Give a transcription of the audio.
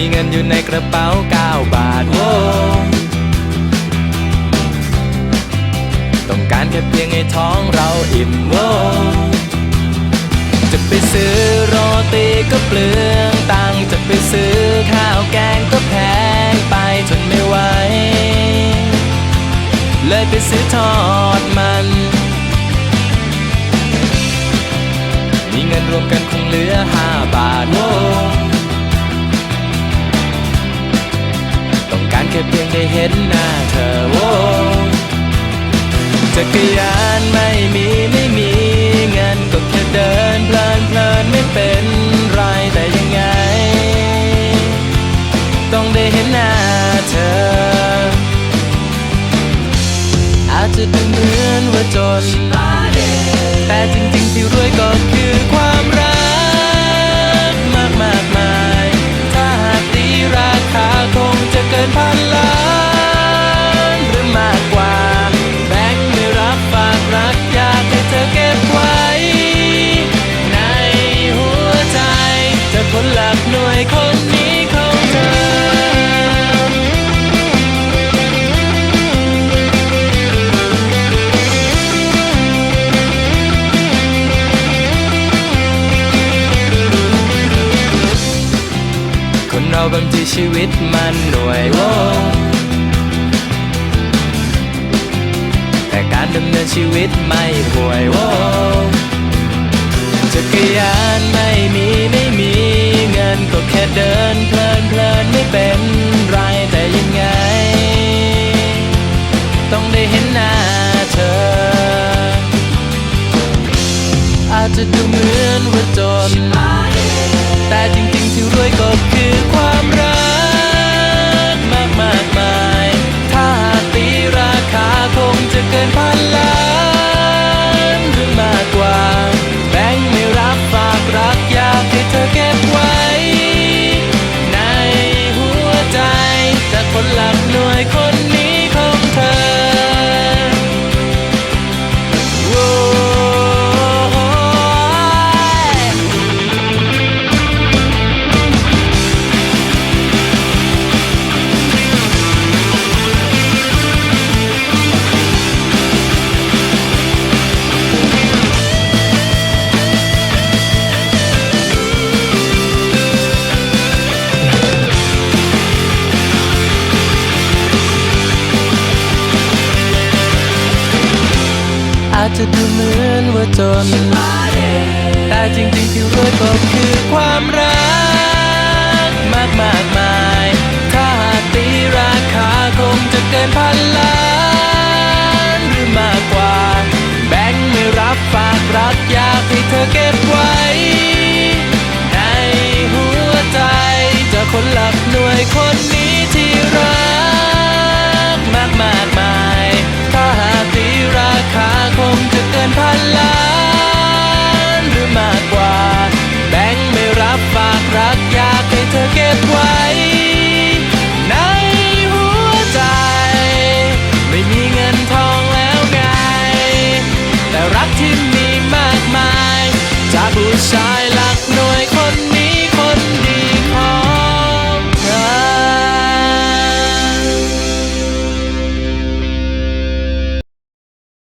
มีเงินอยู่ในกระเป๋าเก้าบาทโว้ต้องการแค่เพียงให้ท้องเราอิ่มโว้จะไปซื้อโรตีก็เปลืองตังค์จะไปซื้อข้าวแกงก็แพงไปทนไม่ไหว เลยไปซื้อทอดมัน มีเงินรวมกันคงเหลือห้าบาท ได้เห็นหน้าเธอโว้จักรยานไม่มีไม่มีเงินก็แค่เดินเพลินเพลินไม่เป็นไรแต่ยังไง ต้องได้เห็นหน้าเธอ อาจจะดูเหมือนว่าจน แต่จริงๆที่รวยก็คือความ เราบางทีชีวิตมันหน่วยโวแต่การดำเนินชีวิตไม่ห่วยโวจักรยานไม่มีไม่มี เงินก็แค่เดินเพลินเพลินไม่เป็น จะเกิน จจะดูเหมือนว่าจน แต่จริงๆที่รวยก็คือความรัก